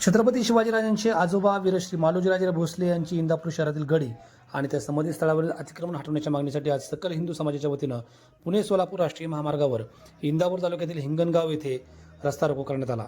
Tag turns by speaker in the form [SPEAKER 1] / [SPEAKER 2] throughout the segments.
[SPEAKER 1] छत्रपती शिवाजीराजांचे आजोबा वीरश्री मालोजीराजे भोसले यांची इंदापूर शहरातील गडी आणि त्या समाधी स्थळावरील अतिक्रमण हटवण्याच्या मागणीसाठी आज सकल हिंदू समाजाच्या वतीनं पुणे सोलापूर राष्ट्रीय महामार्गावर इंदापूर तालुक्यातील हिंगणगाव येथे रस्ता रोको करण्यात आला.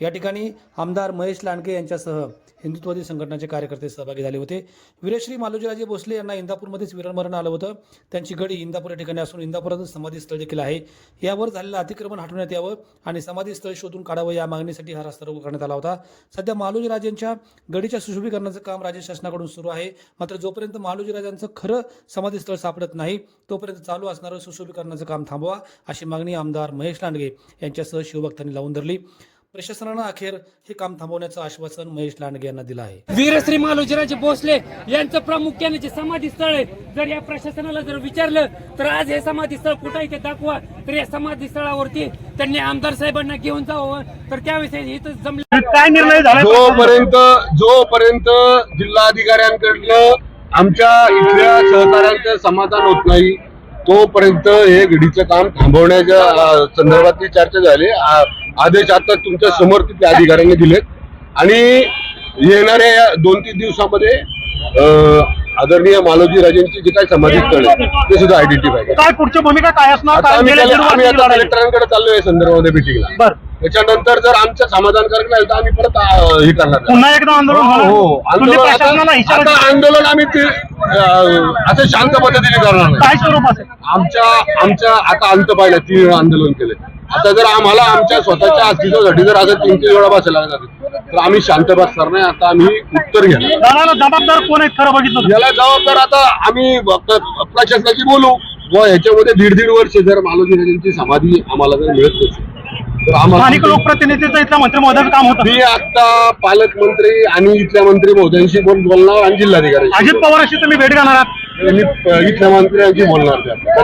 [SPEAKER 1] या ठिकाणी आमदार महेश लांडगे यांच्यासह हिंदुत्ववादी संघटनाचे कार्यकर्ते सहभागी झाले होते. वीरश्री मालोजीराजे भोसले यांना इंदापूरमध्येच विरमरण आलं होतं. त्यांची गडी इंदापूर या ठिकाणी असून इंदापुरातच समाधी स्थळ देखील आहे. यावर झालेलं अतिक्रमण हटवण्यात यावं आणि समाधी स्थळ शोधून काढावं या मागणीसाठी हा रस्ता करण्यात आला होता. सध्या मालोजीराजेंच्या गडीच्या सुशोभीकरणाचं काम राज्य शासनाकडून सुरू आहे. मात्र जोपर्यंत मालोजीराजांचं खरं समाधी स्थळ सापडत नाही तोपर्यंत चालू असणारं सुशोभीकरणाचं काम थांबवा अशी मागणी आमदार महेश लांडगे यांच्यासह शिवभक्तांनी लावून धरली. प्रशासनानं अखेर हे काम थांबवण्याचं आश्वासन महेश लांडगे यांना दिलं आहे.
[SPEAKER 2] वीरश्री मालोजीराजे भोसले यांचं प्रामुख्याने जे समाधी स्थळ आहे जर या प्रशासनाला जर विचारलं तर आज हे समाधी स्थळ कुठं आहे ते दाखवा. तर या समाधी स्थळावरती त्यांनी आमदार साहेबांना घेऊन जावं. तर त्यावेळेस इथं जमले.
[SPEAKER 3] काय निर्णय झाला?
[SPEAKER 4] जोपर्यंत जोपर्यंत जिल्हाधिकाऱ्यांकडनं आमच्या इथल्या सहकाऱ्यांचं समाधान होत नाही तोपर्यंत हे घडीचं काम थांबवण्याच्या संदर्भातली चर्चा झाली. आ- आदेश आता तुमच्यासमोर तिथे अधिकाऱ्यांनी दिलेत. आणि येणाऱ्या या दोन तीन दिवसामध्ये आदरणीय मालोजी राजेंची जे काही समाधी स्थळ आहे ते सुद्धा आयडेंटिफाय
[SPEAKER 3] काय पुढची भूमिका काय असणार?
[SPEAKER 4] आता आम्ही त्याला- आता. कलेक्टरांकडे चाललोय या संदर्भामध्ये मिटिंगला
[SPEAKER 3] बर.
[SPEAKER 4] त्याच्यानंतर जर आमचं समाधानकारक नाही तर आम्ही परत अं, हे करणार.
[SPEAKER 3] पुन्हा एकदा आंदोलन
[SPEAKER 4] हो
[SPEAKER 3] होणार.
[SPEAKER 4] हो.
[SPEAKER 3] म्हणजे
[SPEAKER 4] आंदोलन
[SPEAKER 3] प्रशासनाला
[SPEAKER 4] आता
[SPEAKER 3] इशारा
[SPEAKER 4] आता आंदोलन आम्ही ते अं, असं शांत पद्धतीने करणार नाही.
[SPEAKER 3] काय स्वरूप असेल?
[SPEAKER 4] आमच्या आमच्या आता अंत पाहिलं तीन आंदोलन केले. आता जर आम्हाला आमच्या स्वतःच्या अस्तित्वासाठी जर आता तीन तीन वेळा बसायला लागतात तर आम्ही शांत बसणार नाही. आता आम्ही उत्तर घेणार
[SPEAKER 3] जबाबदार कोण आहेत खरं बघितलं?
[SPEAKER 4] याला जबाबदार आता आम्ही प्रशासनाची बोलू. व ह्याच्यामध्ये दीड दीड वर्ष जर मालोजी राजेंची समाधी आम्हाला जर मिळत नसेल तर आम्हाला
[SPEAKER 3] स्थानिक लोकप्रतिनिधीचं इथलं मंत्री महोदयाचं काम होतं.
[SPEAKER 4] मी आता पालकमंत्री आणि इथल्या मंत्री महोदयांशी पण बोलणार आणि जिल्हाधिकारी
[SPEAKER 3] अजित पवारांशी तुम्ही भेट घेणार आहात?
[SPEAKER 4] मी इथल्या मंत्र्यांशी बोलणार त्या